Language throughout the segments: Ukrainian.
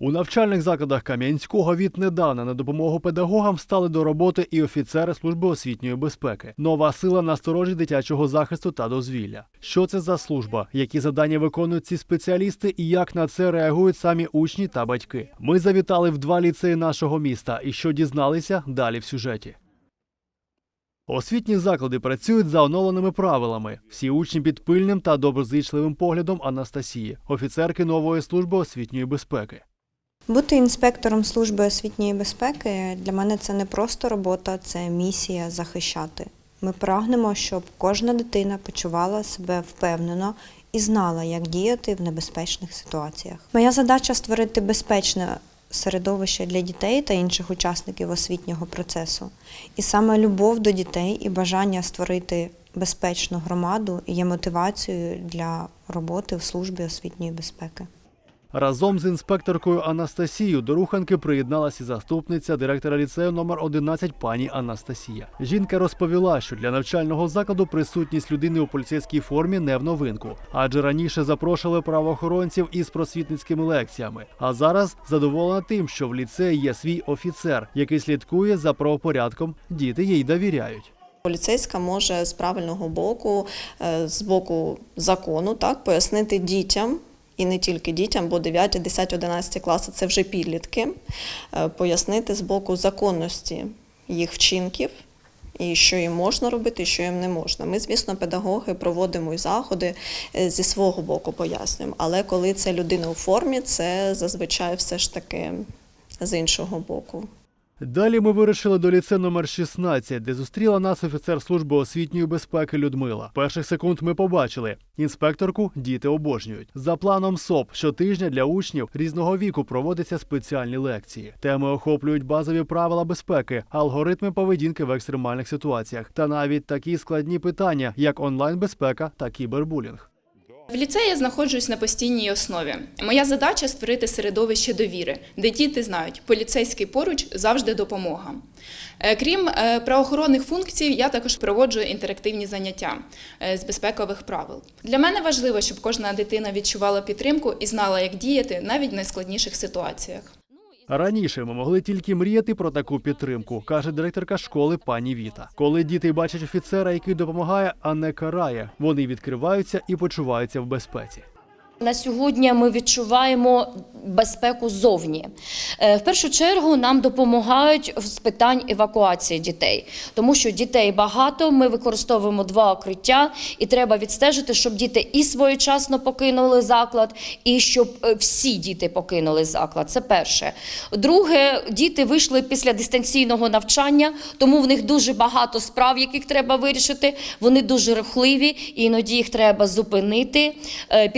У навчальних закладах Кам'янського віднедавна на допомогу педагогам стали до роботи і офіцери служби освітньої безпеки. Нова сила насторожі дитячого захисту та дозвілля. Що це за служба? Які завдання виконують ці спеціалісти і як на це реагують самі учні та батьки? Ми завітали в два ліцеї нашого міста. І що дізналися далі в сюжеті. Освітні заклади працюють за оновленими правилами. Всі учні під пильним та доброзичливим поглядом Анастасії, офіцерки нової служби освітньої безпеки. Бути інспектором служби освітньої безпеки для мене це не просто робота, це місія захищати. Ми прагнемо, щоб кожна дитина почувала себе впевнено і знала, як діяти в небезпечних ситуаціях. Моя задача створити безпечне середовище для дітей та інших учасників освітнього процесу. І саме любов до дітей і бажання створити безпечну громаду є мотивацією для роботи в службі освітньої безпеки. Разом з інспекторкою Анастасією до руханки приєдналася заступниця директора ліцею номер 11 пані Анастасія. Жінка розповіла, що для навчального закладу присутність людини у поліцейській формі не в новинку, адже раніше запрошували правоохоронців із просвітницькими лекціями. А зараз задоволена тим, що в ліцеї є свій офіцер, який слідкує за правопорядком. Діти їй довіряють. Поліцейська може з правильного боку, е, з боку закону, так пояснити дітям. І не тільки дітям, бо 9, 10, 11 класи це вже підлітки, е, пояснити з боку законності їх вчинків і що їм можна робити, і що їм не можна. Ми, звісно, педагоги проводимо і заходи е, зі свого боку пояснюємо. Але коли це людина у формі, це зазвичай все ж таки з іншого боку. Далі ми вирушили до ліцею номер 16, де зустріла нас офіцер служби освітньої безпеки Людмила. Перших секунд ми побачили інспекторку діти обожнюють. За планом СОП щотижня для учнів різного віку проводяться спеціальні лекції. Теми охоплюють базові правила безпеки, алгоритми поведінки в екстремальних ситуаціях та навіть такі складні питання, як онлайн-безпека та кібербулінг. В ліцеї я знаходжусь на постійній основі. Моя задача створити середовище довіри, де діти знають, поліцейський поруч завжди допомога. Е, Крім е, правоохоронних функцій, я також проводжу інтерактивні заняття е, з безпекових правил. Для мене важливо, щоб кожна дитина відчувала підтримку і знала, як діяти навіть в найскладніших ситуаціях. Раніше ми могли тільки мріяти про таку підтримку, каже директорка школи пані Віта. Коли діти бачать офіцера, який допомагає, а не карає, вони відкриваються і почуваються в безпеці. На сьогодні ми відчуваємо безпеку зовні. Е, В першу чергу нам допомагають з питань евакуації дітей, тому що дітей багато. Ми використовуємо два укриття, і треба відстежити, щоб діти і своєчасно покинули заклад, і щоб е, всі діти покинули заклад. Це перше. Друге, діти вийшли після дистанційного навчання, тому в них дуже багато справ, яких треба вирішити. Вони дуже рухливі, іноді їх треба зупинити, е,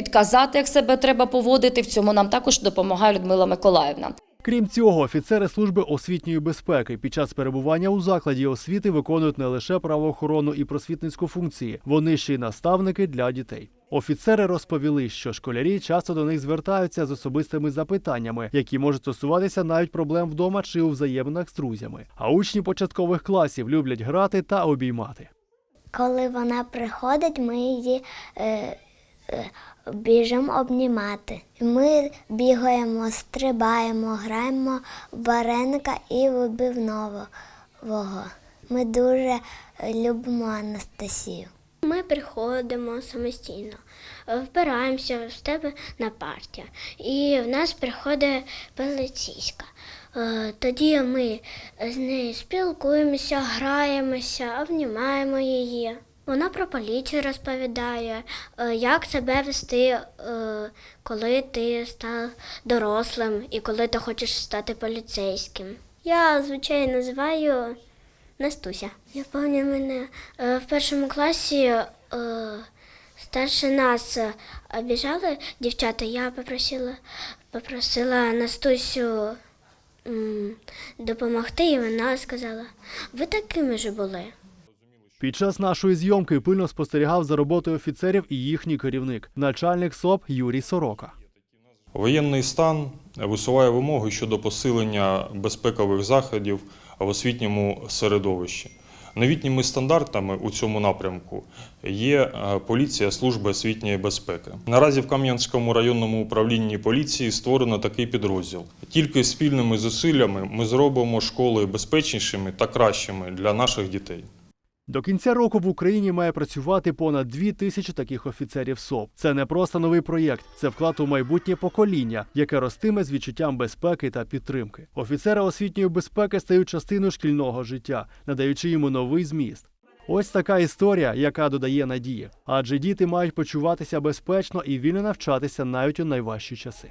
підказати, як себе треба поводити. В цьому нам також допомагає Людмила Миколаївна. Крім цього, офіцери служби освітньої безпеки під час перебування у закладі освіти виконують не лише правоохоронну і просвітницьку функції, вони ще й наставники для дітей. Офіцери розповіли, що школярі часто до них звертаються з особистими запитаннями, які можуть стосуватися навіть проблем вдома чи у взаєминах з друзями. А учні початкових класів люблять грати та обіймати. Коли вона приходить, ми її е, біжимо обнімати. Ми бігаємо, стрибаємо, граємо вареника і вибивного. Ми дуже любимо Анастасію. Ми приходимо самостійно, вбираємося в тебе на партію. І в нас приходить поліцейська. Е, Тоді ми з нею спілкуємося, граємося, обнімаємо її. Вона про поліцію розповідає, е, як себе вести, е, коли ти став дорослим і коли ти хочеш стати поліцейським. Я, звичайно, називаю Настуся. Я пам'ятаю мене е, в першому класі старше нас обіжали дівчата. Я попросила, попросила Настусю допомогти, і вона сказала, ви такими ж були. Під час нашої зйомки пильно спостерігав за роботою офіцерів і їхній керівник, начальник СОП Юрій Сорока. Воєнний стан висуває вимоги щодо посилення безпекових заходів в освітньому середовищі. Новітніми стандартами у цьому напрямку є е, поліція служби освітньої безпеки. Наразі в Кам'янському районному управлінні поліції створено такий підрозділ. Тільки спільними зусиллями ми зробимо школи безпечнішими та кращими для наших дітей. До кінця року в Україні має працювати понад дві тисячі таких офіцерів СОП. Це не просто новий проєкт, це вклад у майбутнє покоління, яке ростиме з відчуттям безпеки та підтримки. Офіцери освітньої безпеки стають частиною шкільного життя, надаючи йому новий зміст. Ось така історія, яка додає надії. Адже діти мають почуватися безпечно і вільно навчатися навіть у найважчі часи.